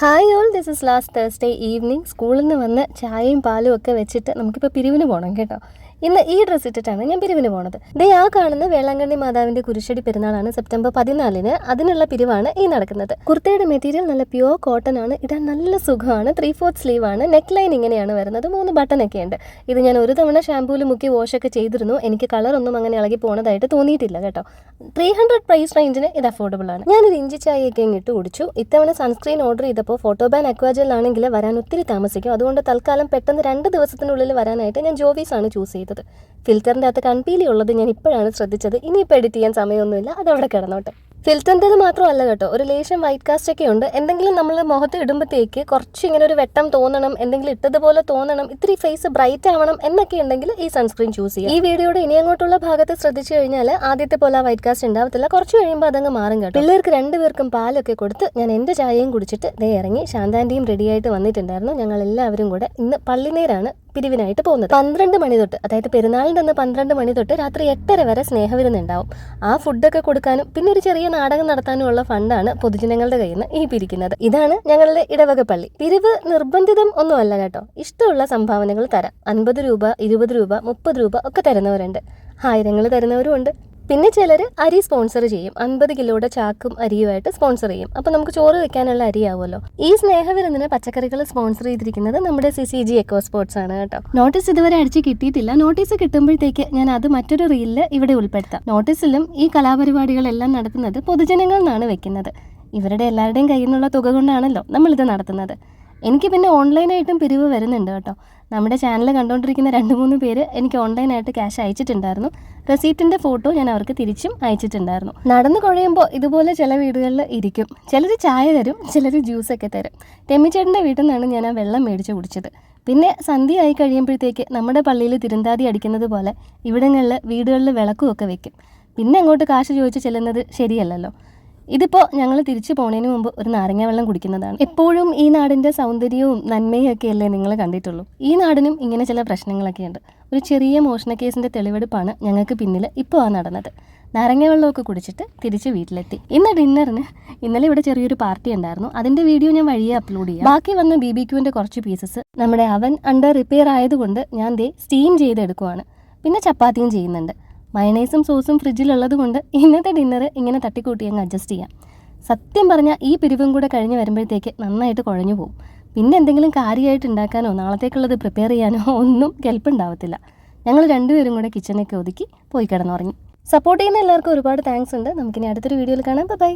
Hi all this is last Thursday evening സ്കൂളിൽ നിന്ന് വന്ന് ചായയും പാലും ഒക്കെ വെച്ചിട്ട് നമുക്കിപ്പോൾ പിരിവിന് പോകണം കേട്ടോ. ഇന്ന് ഈ ഡ്രസ്സ് ഇട്ടിട്ടാണ് ഞാൻ പിരിവിന് പോണത്. ദേ ആ കാണുന്ന വേളാങ്കണ്ണി മാതാവിന്റെ കുരിശടി പെരുന്നാളാണ് സെപ്റ്റംബർ പതിനാലിന്. അതിനുള്ള പിരിവാണ് ഈ നടക്കുന്നത്. കുർത്തയുടെ മെറ്റീരിയൽ നല്ല പ്യുവർ കോട്ടൺ ആണ്. ഇടാൻ നല്ല സുഖമാണ്. ത്രീ ഫോർത്ത് സ്ലീവ് ആണ്. നെക്ക് ലൈൻ ഇങ്ങനെയാണ് വരുന്നത്. മൂന്ന് ബട്ടൺ ഒക്കെ ഉണ്ട്. ഇത് ഞാൻ ഒരു തവണ ഷാമ്പൂവിൽ മുക്കി ഒക്കെ ചെയ്തിരുന്നു. എനിക്ക് കളർ ഒന്നും അങ്ങനെ ഇളകി പോണതായിട്ട് തോന്നിയിട്ടില്ല കേട്ടോ. ത്രീ ഹൺഡ്രഡ് പ്രൈസ് റേഞ്ചിന് ഇത് അഫോർഡബിൾ ആണ്. ഞാനൊരു ഇഞ്ചി ചായയൊക്കെ ഇട്ട് കുടിച്ചു. ഇത്തവണ സൺസ്ക്രീൻ ഓർഡർ ചെയ്തപ്പോൾ ഫോട്ടോബാൻ അക്വാജൽ ആണെങ്കിൽ വരാൻ ഒത്തിരി താമസിക്കും. അതുകൊണ്ട് തൽക്കാലം പെട്ടെന്ന് രണ്ട് ദിവസത്തിനുള്ളിൽ വരാനായിട്ട് ഞാൻ ജോവീസ് ആണ് ചൂസ് ചെയ്തത്. ഫിൽറ്ററിന്റെ അകത്ത് കൺപീലി ഉള്ളത് ഞാൻ ഇപ്പോഴാണ് ശ്രദ്ധിച്ചത്. ഇനിയിപ്പോൾ എഡിറ്റ് ചെയ്യാൻ സമയമൊന്നുമില്ല. അതവിടെ കിടന്നോട്ടെ. ഫിൽറ്ററിന്റെത് മാത്രമല്ല കേട്ടോ. ഒരു ലേശം വൈറ്റ് കാസ്റ്റ് ഒക്കെ ഉണ്ട്. എന്തെങ്കിലും നമ്മൾ മുഖത്ത് ഇടുമ്പോഴത്തേക്ക് കുറച്ച് ഇങ്ങനെ ഒരു വെട്ടം തോന്നണം എന്തെങ്കിലും ഇട്ടതുപോലെ തോന്നണം ഇത്തിരി ഫേസ് ബ്രൈറ്റ് ആവണം എന്നൊക്കെ ഉണ്ടെങ്കിൽ ഈ സൺസ്ക്രീൻ ചൂസ് ചെയ്യാം. ഈ വീഡിയോയുടെ ഇനി അങ്ങോട്ടുള്ള ഭാഗത്ത് ശ്രദ്ധിച്ചു കഴിഞ്ഞാൽ ആദ്യത്തെ പോലെ വൈറ്റ് കാസ്റ്റ് ഉണ്ടാവത്തില്ല. കുറച്ച് കഴിയുമ്പോൾ അതങ്ങ് മാറും കേട്ടോ. പിള്ളേർക്ക് രണ്ടുപേർക്കും പാലൊക്കെ കൊടുത്ത് ഞാൻ എന്റെ ചായയും കുടിച്ചിട്ട് ദേ ഇറങ്ങി. ശാന്താന്റെയും റെഡിയായിട്ട് വന്നിട്ടുണ്ടായിരുന്നു. ഞങ്ങൾ എല്ലാവരും കൂടെ ഇന്ന് പള്ളിനേരാണ്. പിരിവിനായിട്ട് പോകുന്നത്. പന്ത്രണ്ട് മണി തൊട്ട് അതായത് പെരുന്നാളിൽ നിന്ന് പന്ത്രണ്ട് മണി തൊട്ട് രാത്രി എട്ടര വരെ സ്നേഹവിരുന്നുണ്ടാവും. ആ ഫുഡൊക്കെ കൊടുക്കാനും പിന്നെ ഒരു ചെറിയ നാടകം നടത്താനുമുള്ള ഫണ്ടാണ് പൊതുജനങ്ങളുടെ കയ്യിൽ നിന്ന് ഈ പിരിക്കുന്നത്. ഇതാണ് ഞങ്ങളുടെ ഇടവക പള്ളി. പിരിവ് നിർബന്ധിതം ഒന്നുമല്ല കേട്ടോ. ഇഷ്ടമുള്ള സംഭാവനകൾ തരാം. അൻപത് രൂപ ഇരുപത് രൂപ മുപ്പത് രൂപ ഒക്കെ തരുന്നവരുണ്ട്. ആയിരങ്ങൾ തരുന്നവരും ഉണ്ട് പിന്നെ ചിലർ അരി സ്പോൺസർ ചെയ്യും. അൻപത് കിലോയുടെ ചാക്കും അരിയുമായിട്ട് സ്പോൺസർ ചെയ്യും. അപ്പോൾ നമുക്ക് ചോറ് വെക്കാനുള്ള അരിയാവുമല്ലോ. ഈ സ്നേഹവിരുന്നിന് പച്ചക്കറികൾ സ്പോൺസർ ചെയ്തിരിക്കുന്നത് നമ്മുടെ C C G eco sports ആണ് കേട്ടോ. നോട്ടീസ് ഇതുവരെ അടിച്ച് കിട്ടിയിട്ടില്ല. നോട്ടീസ് കിട്ടുമ്പോഴത്തേക്ക് ഞാൻ അത് മറ്റൊരു റീലിൽ ഇവിടെ ഉൾപ്പെടുത്താം. നോട്ടീസിലും ഈ കലാപരിപാടികളെല്ലാം നടത്തുന്നത് പൊതുജനങ്ങൾ നിന്നാണ് വെക്കുന്നത്. ഇവരുടെ എല്ലാവരുടെയും കയ്യിൽ നിന്നുള്ള തുക കൊണ്ടാണല്ലോ നമ്മളിത് നടത്തുന്നത്. എനിക്ക് പിന്നെ ഓൺലൈനായിട്ടും പിരിവ് വരുന്നുണ്ട് കേട്ടോ. നമ്മുടെ ചാനൽ കണ്ടുകൊണ്ടിരിക്കുന്ന രണ്ട് മൂന്ന് പേര് എനിക്ക് ഓൺലൈനായിട്ട് ക്യാഷ് അയച്ചിട്ടുണ്ടായിരുന്നു. റെസീപ്റ്റിന്റെ ഫോട്ടോ ഞാൻ അവർക്ക് തിരിച്ചും അയച്ചിട്ടുണ്ടായിരുന്നു. നടന്നു കുഴയുമ്പോൾ ഇതുപോലെ ചില വീടുകളിൽ ഇരിക്കും. ചിലർ ചായ തരും ചിലർ ജ്യൂസൊക്കെ തരും. ടെമ്മിച്ചേട്ടന്റെ വീട്ടിൽ നിന്നാണ് ഞാൻ ആ വെള്ളം മേടിച്ച് കുടിച്ചത്. പിന്നെ സന്ധ്യ ആയി കഴിയുമ്പോഴത്തേക്ക് നമ്മുടെ പള്ളിയിൽ തിരുന്താതി അടിക്കുന്നത് പോലെ ഇവിടങ്ങളിൽ വീടുകളിൽ വിളക്കുമൊക്കെ വെക്കും. പിന്നെ അങ്ങോട്ട് കാശ് ചോദിച്ച് ചെല്ലുന്നത് ശരിയല്ലല്ലോ. ഇതിപ്പോൾ ഞങ്ങൾ തിരിച്ചു പോണതിന് മുമ്പ് ഒരു നാരങ്ങ വെള്ളം കുടിക്കുന്നതാണ്. എപ്പോഴും ഈ നാടിന്റെ സൗന്ദര്യവും നന്മയും ഒക്കെ അല്ലേ നിങ്ങൾ കണ്ടിട്ടുള്ളൂ? ഈ നാടിനും ഇങ്ങനെ ചില പ്രശ്നങ്ങളൊക്കെ ഉണ്ട്. ഒരു ചെറിയ മോഷണ കേസിന്റെ തെളിവെടുപ്പാണ് ഞങ്ങൾക്ക് പിന്നിൽ ഇപ്പോൾ ആ നടന്നത്. നാരങ്ങ വെള്ളമൊക്കെ കുടിച്ചിട്ട് തിരിച്ച് വീട്ടിലെത്തി. ഇന്ന് ഡിന്നറിന് ഇന്നലെ ഇവിടെ ചെറിയൊരു പാർട്ടി ഉണ്ടായിരുന്നു. അതിന്റെ വീഡിയോ ഞാൻ വഴിയെ അപ്ലോഡ് ചെയ്യാം. ബാക്കി വന്ന ബി ബി ക്യൂവിന്റെ കുറച്ച് പീസസ് നമ്മുടെ അവൻ അണ്ടർ റിപ്പയർ ആയതുകൊണ്ട് ഞാൻ ദേ സ്റ്റീം ചെയ്തെടുക്കുവാണ്. പിന്നെ ചപ്പാത്തിയും ചെയ്യുന്നുണ്ട്. മയണൈസും സോസും ഫ്രിഡ്ജിലുള്ളത് കൊണ്ട് ഇന്നത്തെ ഡിന്നർ ഇങ്ങനെ തട്ടിക്കൂട്ടി അങ്ങ് അഡ്ജസ്റ്റ് ചെയ്യാം. സത്യം പറഞ്ഞാൽ ഈ പിരിവും കൂടെ കഴിഞ്ഞ് വരുമ്പോഴത്തേക്ക് നന്നായിട്ട് കുഴഞ്ഞു പോകും പിന്നെ എന്തെങ്കിലും കാര്യമായിട്ട് ഉണ്ടാക്കാനോ നാളത്തേക്കുള്ളത് പ്രിപ്പയർ ചെയ്യാനോ ഒന്നും കെൽപ്പുണ്ടാവത്തില്ല. ഞങ്ങൾ രണ്ടുപേരും കൂടെ കിച്ചണൊക്കെ ഒതുക്കി പോയി കിടന്നുറങ്ങി. സപ്പോർട്ട് ചെയ്യുന്ന എല്ലാവർക്കും ഒരുപാട് താങ്ക്സ് ഉണ്ട്. നമുക്കിനി അടുത്തൊരു വീഡിയോയിൽ കാണാം. ബൈ